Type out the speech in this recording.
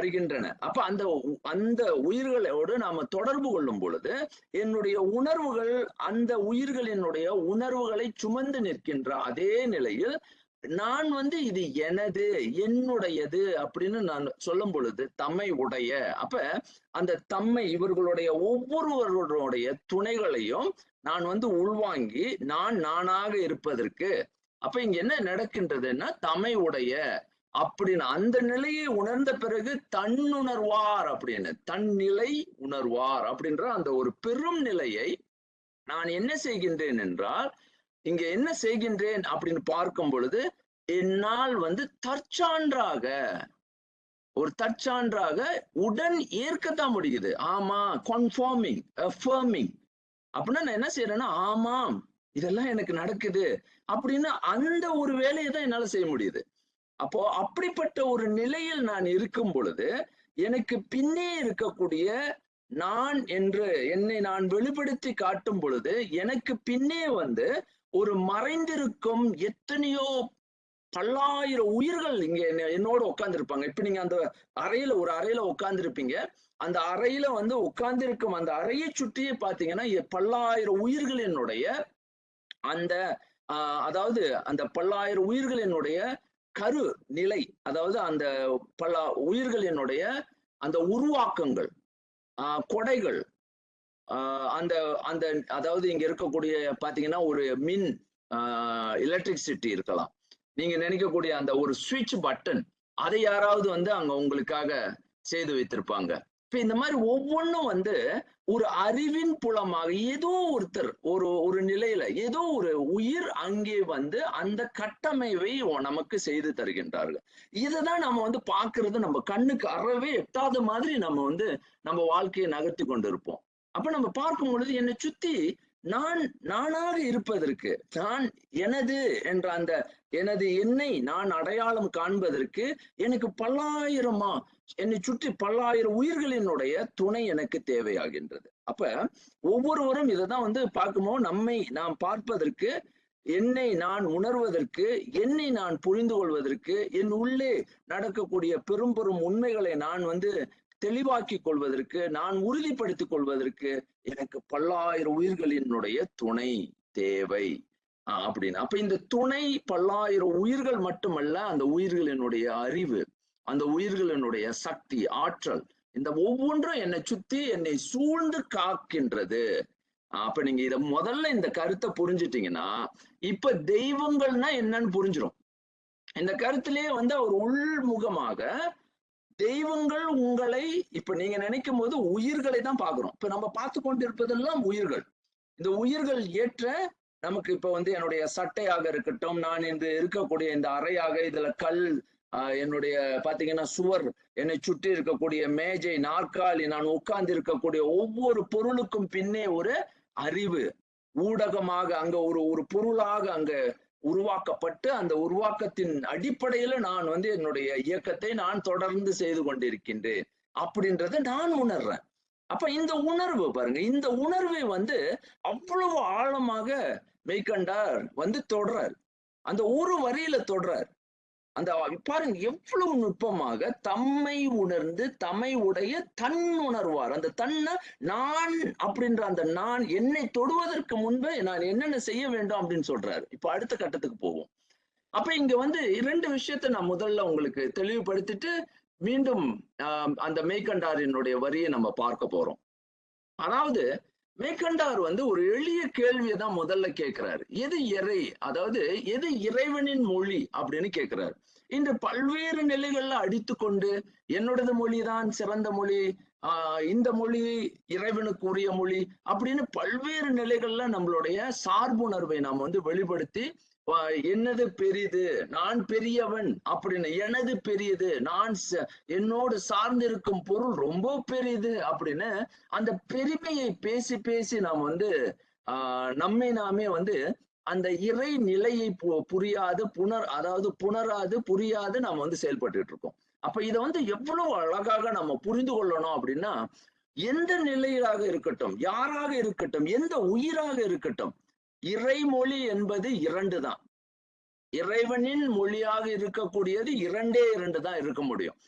வருகின்றன. அப்ப அந்த அந்த உயிர்களோடு நாம தொடர்பு கொள்ளும் பொழுது என்னுடைய உணர்வுகள் அந்த உயிர்களினுடைய உணர்வுகளை சுமந்து நிற்கின்ற அதே நிலையில் நான் வந்து இது எனது என்னுடையது அப்படின்னு நான் சொல்லும் பொழுது தம்மை உடைய அப்ப அந்த தம்மை இவர்களுடைய ஒவ்வொருவர்களுடைய துணைகளையும் நான் வந்து உள்வாங்கி நான் நானாக இருப்பதற்கு அப்ப இங்க என்ன நடக்கின்றதுன்னா தமை உடைய அப்படின்னு அந்த நிலையை உணர்ந்த பிறகு தன்னுணர்வார் அப்படின்னு. தன்னிலை உணர்வார் அப்படின்ற அந்த ஒரு பெரும் நிலையை நான் என்ன செய்கின்றேன் என்றால் இங்க என்ன செய்கின்றேன் அப்படின்னு பார்க்கும் பொழுது என்னால் வந்து தற்சான்றாக ஒரு தற்சான்றாக உடன் ஏற்கத்தான் முடியுது. ஆமா கன்ஃபார்மிங் அஃபர்மிங் அப்படின்னா நான் என்ன செய்யறேன்னா ஆமாம் இதெல்லாம் எனக்கு நடக்குது அப்படின்னு அந்த ஒரு வேலையை தான் என்னால செய்ய முடியுது. அப்போ அப்படிப்பட்ட ஒரு நிலையில் நான் இருக்கும் பொழுது எனக்கு பின்னே இருக்கக்கூடிய நான் என்று என்னை நான் வெளிப்படுத்தி காட்டும் பொழுது எனக்கு பின்னே வந்து ஒரு மறைந்திருக்கும் எத்தனையோ பல்லாயிரம் உயிர்கள் இங்க என்ன- என்னோட உட்காந்துருப்பாங்க இப்ப நீங்க அந்த அறையில ஒரு அறையில உட்காந்துருப்பீங்க அந்த அறையில வந்து உட்கார்ந்திருக்கும் அந்த அறையை சுற்றியே பாத்தீங்கன்னா எ- பல்லாயிரம் உயிர்களினுடைய அந்த ஆஹ், அதாவது அந்த பல்லாயிரம் உயிர்களினுடைய கரு நிலை அதாவது அந்த பல உயிர்களினுடைய அந்த உருவாக்கங்கள் ஆஹ், கொடைகள் அந்த அந்த அதாவது இங்க இருக்கக்கூடிய பாத்தீங்கன்னா ஒரு மின் எலக்ட்ரிசிட்டி இருக்கலாம். நீங்க நினைக்கக்கூடிய அந்த ஒரு சுவிட்ச் பட்டன் அதை யாராவது வந்து அங்க உங்களுக்காக செய்து வைத்திருப்பாங்க. இப்ப இந்த மாதிரி ஒவ்வொன்றும் வந்து ஒரு அறிவின் புலமாக ஏதோ ஒருத்தர் ஒரு ஒரு நிலையில ஏதோ ஒரு உயிர் அங்கே வந்து அந்த கட்டமைவை நமக்கு செய்து தருகின்றார்கள். இதுதான் நம்ம வந்து பாக்குறது நம்ம கண்ணுக்கு அறவே எட்டாத மாதிரி நம்ம வந்து நம்ம வாழ்க்கையை நகர்த்தி கொண்டு இருப்போம் அப்ப நம்ம பார்க்கும் பொழுது என்னை சுத்தி நான் நானாக இருப்பதற்கு நான் எனது என்ற அந்த எனது என்னை நான் அடையாளம் காண்பதற்கு எனக்கு பல்லாயிரமா என்னை சுற்றி பல்லாயிரம் உயிர்களினுடைய துணை எனக்கு தேவையாகின்றது. அப்ப ஒவ்வொருவரும் இதை தான் வந்து பார்க்கும்போது நம்மை நாம் பார்ப்பதற்கு என்னை நான் உணர்வதற்கு என்னை நான் புரிந்து கொள்வதற்கு என் உள்ளே நடக்கக்கூடிய பெரும் பெரும் உண்மைகளை நான் வந்து தெளிவாக்கி கொள்வதற்கு நான் உறுதிப்படுத்திக் கொள்வதற்கு எனக்கு பல்லாயிரம் உயிர்களினுடைய துணை தேவை. அப்படின்னு அப்ப இந்த துணை பல்லாயிரம் உயிர்கள் மட்டுமல்ல அந்த உயிர்களினுடைய அறிவு அந்த உயிர்களினுடைய சக்தி ஆற்றல் இந்த ஒவ்வொன்றும் என்னை சுத்தி என்னை சூழ்ந்து காக்கின்றது. அப்ப நீங்க இத முதல்ல இந்த கருத்தை புரிஞ்சிட்டீங்கன்னா இப்ப தெய்வங்கள்னா என்னன்னு புரிஞ்சிடும் இந்த கருத்திலேயே வந்து அவர் உள்முகமாக தெய்வங்கள் உங்களை இப்ப நீங்க நினைக்கும் போது உயிர்களை தான் பாக்குறோம் இப்ப நம்ம பார்த்து கொண்டிருப்பதெல்லாம் உயிர்கள். இந்த உயிர்கள் ஏற்ற நமக்கு இப்ப வந்து என்னுடைய சட்டையாக இருக்கட்டும் நான் இந்த இருக்கக்கூடிய இந்த அறையாக இதுல கல் என்னுடைய பாத்தீங்கன்னா சுவர் என்னை சுற்றி இருக்கக்கூடிய மேஜை நாற்காலி நான் உட்கார்ந்து இருக்கக்கூடிய ஒவ்வொரு பொருளுக்கும் பின்னே ஒரு அறிவு. ஊடகமாக அங்க ஒரு ஒரு பொருளாக அங்க உருவாக்கப்பட்டு அந்த உருவாக்கத்தின் அடிப்படையில நான் வந்து என்னுடைய இயக்கத்தை நான் தொடர்ந்து செய்து கொண்டிருக்கின்றேன். அப்படின்றத நான் உணர்றேன். அப்ப இந்த உணர்வு பாருங்க இந்த உணர்வை வந்து அவ்வளவு ஆழமாக மெய்கண்டார் வந்து தொடர்றார் அந்த ஒரு வரியில தொடர்றார் அந்த பாருங்க எவ்வளவு நுட்பமாக தம்மை உணர்ந்து தம்மை உடைய தன் உணர்வார். அந்த தன்னை நான் அப்படின்ற அந்த நான் என்னை தொடுவதற்கு முன்பே நான் என்னென்ன செய்ய வேண்டும் அப்படின்னு சொல்றாரு. இப்ப அடுத்த கட்டத்துக்கு போவோம். அப்ப இங்க வந்து இரண்டு விஷயத்தை நான் முதல்ல உங்களுக்கு தெளிவுபடுத்திட்டு மீண்டும் அந்த மெய்கண்டாரினுடைய வரியை நம்ம பார்க்க போறோம். அதாவது மேற்கண்டார் வந்து ஒரு எளிய கேள்வியை தான் முதல்ல கேட்கிறாரு. எது இறை? அதாவது எது இறைவனின் மொழி அப்படின்னு கேட்கிறாரு. இன்று பல்வேறு நிலைகள்ல அடித்து கொண்டு என்னோடது மொழிதான் சிறந்த மொழி ஆஹ் இந்த மொழி இறைவனுக்கு உரிய மொழி அப்படின்னு பல்வேறு நிலைகள்ல நம்மளுடைய சார்புணர்வை நாம் வந்து வெளிப்படுத்தி என்னது பெரிது? நான் பெரியவன் அப்படின்னு எனது பெரியது. நான் ச- என்னோடு சார்ந்திருக்கும் பொருள் ரொம்ப பெரிது அப்படின்னு அந்த பெருமையை பேசி பேசி நாம் வந்து ஆஹ் நம்மை நாமே வந்து அந்த இறை நிலையை பு- புரியாது புனர் அதாவது புணராது புரியாது நாம் வந்து செயல்பட்டுட்டு இருக்கோம். அப்ப இதை வந்து எவ்வளவு அழகாக நம்ம புரிந்து கொள்ளணும் அப்படின்னா எந்த நிலையிலாக இருக்கட்டும் யாராக இருக்கட்டும் எந்த உயிராக இருக்கட்டும் இறைமொழி என்பது இரண்டு தான் இறைவனின் மொழியாக இருக்கக்கூடியது இரண்டே இரண்டு தான் இருக்க முடியும்.